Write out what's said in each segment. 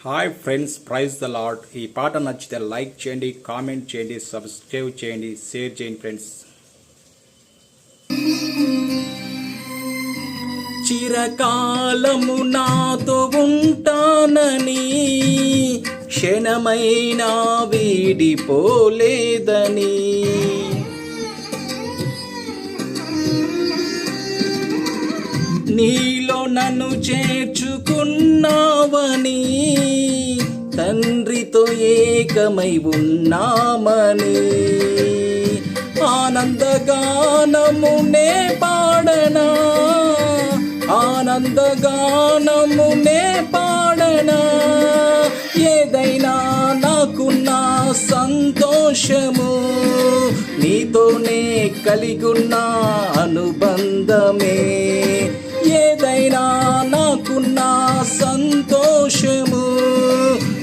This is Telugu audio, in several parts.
Hi friends praise the lord ఈ పాట నచ్చితే లైక్ చేయండి కామెంట్ చేయండి సబ్స్క్రైబ్ చేయండి షేర్ చేయండి ఫ్రెండ్స్ చిరకాలము నాతో ఉంటానని క్షణమైనా వీడిపోలేదని. నీలో నన్ను చేర్చుకున్నావని ఏకమై ఉన్నామని. ఆనందగానమునే పాడనా? ఆనందగానమునే పాడనా? ఏదైనా నాకున్న సంతోషము నీతోనే కలిగున్న అనుబంధమే. ఏదైనా నాకున్న సంతోషము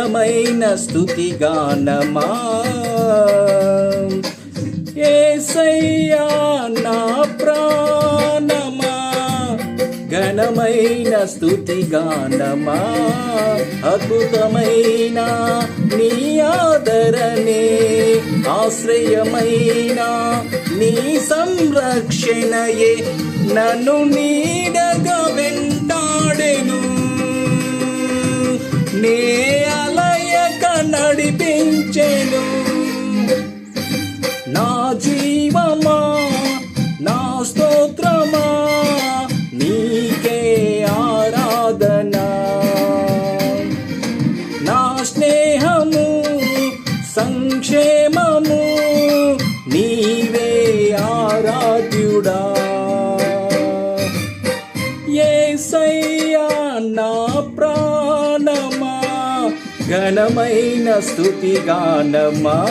ఘనమైన స్థుతిగానమా ఏసయ్యా నా ప్రాణమా? ఘనమైన స్థుతిగానమా అద్భుతమైన నీ ఆదరణే ఆశ్రయమైన నీ సంరక్షణయే. నన్ను నీడగా వెంటాడెను. స్తోత్రమా? నీకే ఆరాధన. నా స్నేహము సంక్షేమము నీవే ఆరాధ్యుడా. ఏసయ్యా నా ప్రాణమా ఘనమైన స్థుతిగానమా.